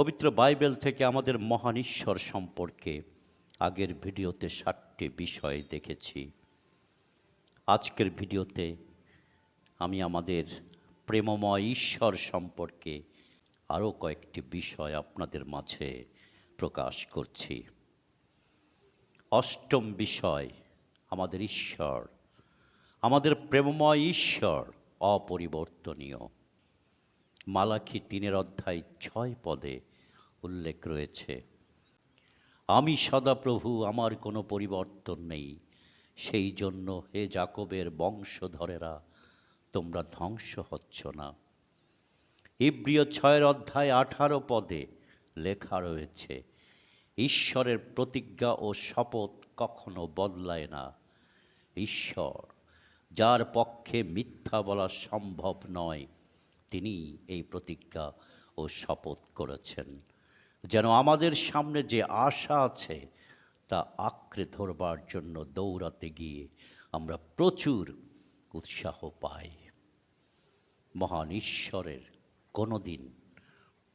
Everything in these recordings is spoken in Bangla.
পবিত্র বাইবেল থেকে আমাদের মহান ঈশ্বর সম্পর্কে আগের ভিডিওতে ষাটটি বিষয় দেখেছি। আজকের ভিডিওতে আমি আমাদের প্রেমময় ঈশ্বর সম্পর্কে আরও কয়েকটি বিষয় আপনাদের মাঝে প্রকাশ করছি। অষ্টম বিষয়, আমাদের ঈশ্বর। আমাদের প্রেমময় ঈশ্বর অপরিবর্তনীয়। মালাখি তিনের অধ্যায় ছয় পদে উল্লেখ রয়েছে। আমি সদাপ্রভু, আমার কোনো পরিবর্তন নেই। সেই জন্য হে জাকবের বংশধরেরা, তোমরা ধ্বংস হচ্ছ না। ইব্রিয় ছয়ের অধ্যায় আঠারো পদে লেখা রয়েছে, ঈশ্বরের প্রতিজ্ঞা ও শপথ কখনো বদলায় না। ঈশ্বর, যার পক্ষে মিথ্যা বলা সম্ভব নয় তিনি এই প্রতিজ্ঞা ও শপথ করেছেন। যেন আমাদের সামনে যে আশা আছে, তা আঁকড়ে ধরবার জন্য দৌড়াতে গিয়ে আমরা প্রচুর উৎসাহ পাই। মহান ঈশ্বরের কোনো দিন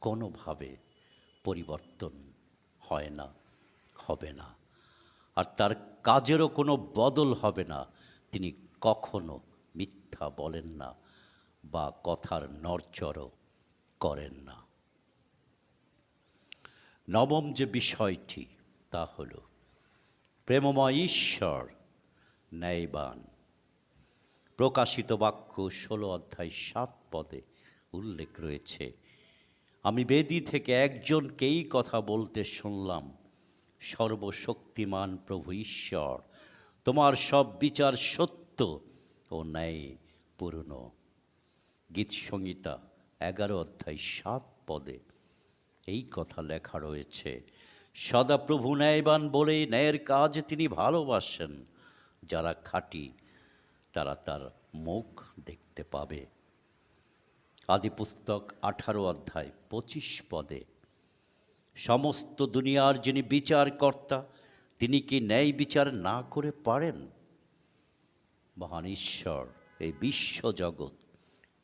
কোনোভাবে পরিবর্তন হয় না, হবে না। আর তার কাজেরও কোনো বদল হবে না, তিনি কখনো মিথ্যা বলেন না বা কথার নড়চড়ও করেন না। নবম যে বিষয়টি, তা হল, প্রেমময় ঈশ্বর ন্যায়বান। প্রকাশিত বাক্য ষোলো অধ্যায় সাত পদে উল্লেখ রয়েছে, আমি বেদি থেকে একজনকেই কথা বলতে শুনলাম, সর্বশক্তিমান প্রভু ঈশ্বর, তোমার সব বিচার সত্য ও ন্যায় পূর্ণ গীত সংহিতা এগারো অধ্যায় সাত পদে এই কথা লেখা রয়েছে। সদাপ্রভু ন্যায়বান বলেই ন্যায়ের কাজ তিনি ভালোবাসেন। যারা খাঁটি, তারা তার মুখ দেখতে পাবে। আদি পুস্তক আঠারো অধ্যায় পঁচিশ পদে, সমস্ত দুনিয়ার যিনি বিচারকর্তা, তিনি কি ন্যায় বিচার না করে পারেন? মহান ঈশ্বর, এই বিশ্বজগৎ,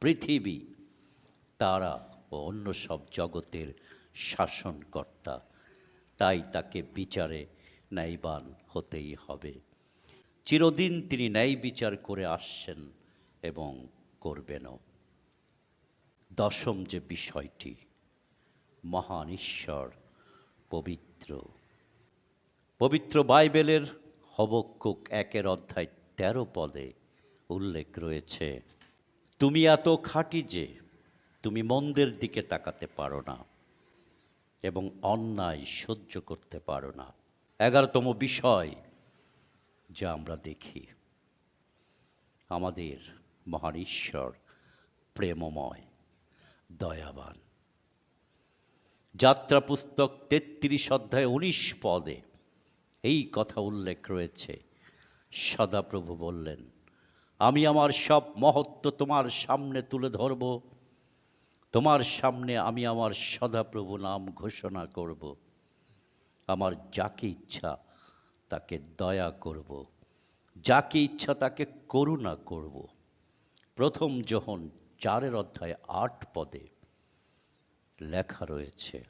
পৃথিবী, তারা ও অন্য সব জগতের শাসনকর্তা। তাই তাকে বিচারে ন্যায়বান হতেই হবে। চিরদিন তিনি ন্যায় বিচার করে আসছেন এবং করবেনও। দশম যে বিষয়টি, মহান ঈশ্বর পবিত্র। পবিত্র বাইবেলের হবক্কুক একের অধ্যায় তেরো পদে উল্লেখ রয়েছে, তুমি এত খাঁটি যে তুমি মন্দের দিকে তাকাতে পারো না। এবং অন্যায় সহ্য করতে পারো না। এগারোতম বিষয় যা আমরা দেখি, আমাদের মহান ঈশ্বর প্রেমময়, দয়াবান। যাত্রা পুস্তক তেত্রিশ অধ্যায় উনিশ পদে এই কথা উল্লেখ রয়েছে। সদাপ্রভু বললেন, আমি আমার সব মহত্ব তোমার সামনে তুলে ধরব। তোমার সামনে আমি আমার সদাপ্রভু নাম ঘোষণা করব। আমার যাকে ইচ্ছা তাকে দয়া করব। যাকে ইচ্ছা তাকে করুণা করব। প্রথম যখন চারের অধ্যায় আট পদে লেখা রয়েছে,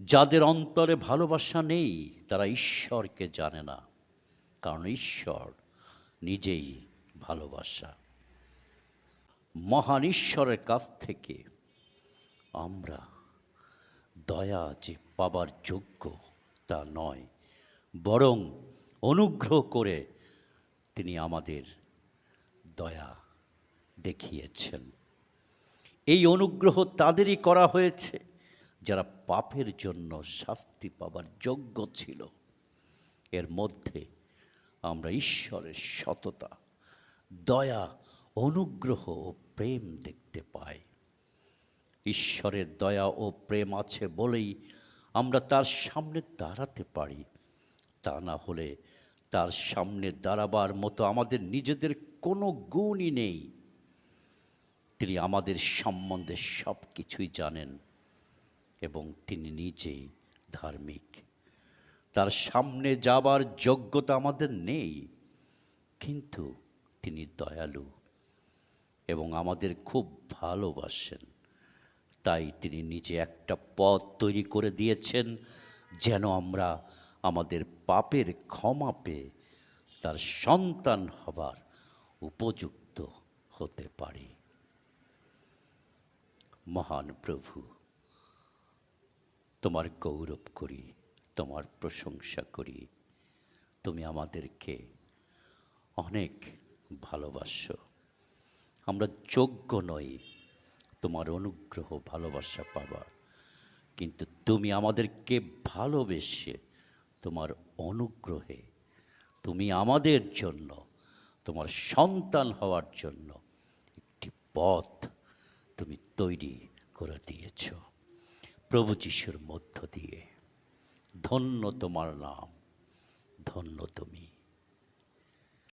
যাদের অন্তরে ভালোবাসা নেই তারা ঈশ্বরকে জানে না, কারণ ঈশ্বর নিজেই ভালোবাসা। মহান ঈশ্বরের কাছ থেকে আমরা দয়া যে পাবার যোগ্য তা নয়, বরং অনুগ্রহ করে তিনি আমাদের দয়া দেখিয়েছেন। এই অনুগ্রহ তাদেরই করা হয়েছে যারা পাপের জন্য শাস্তি পাবার যোগ্য ছিল। এর মধ্যে আমরা ঈশ্বরের সততা, দয়া অনুগ্রহ ও প্রেম দেখতে পাই। ঈশ্বরের দয়া ও প্রেম আছে বলেই আমরা তার সামনে দাঁড়াতে পারি। তা না হলে তার সামনে দাঁড়াবার মতো আমাদের নিজেদের কোনো গুণই নেই। তিনি আমাদের সম্বন্ধে সব কিছুই জানেন এবং তিনি নিজেই ধার্মিক। তার সামনে যাবার যোগ্যতা আমাদের নেই, কিন্তু তিনি দয়ালু। এবং আমাদের খুব ভালোবাসেন। তাই তিনি নিজে একটা পথ তৈরি করে দিয়েছেন যেন আমরা আমাদের পাপের ক্ষমা পেয়ে তার সন্তান হবার উপযুক্ত হতে পারি। মহান প্রভু, তোমার গৌরব করি, তোমার প্রশংসা করি। তুমি আমাদেরকে অনেক ভালোবাসো। আমরা যোগ্য নই। তোমার অনুগ্রহ, ভালোবাসা পাবার কিন্তু তুমি আমাদেরকে ভালোবেসে তোমার অনুগ্রহে, তুমি আমাদের জন্য, তোমার সন্তান হওয়ার জন্য একটি পথ তুমি তৈরি করে দিয়েছ। প্রভু যিশুর মধ্য দিয়ে, ধন্য তোমার নাম, ধন্য তুমি।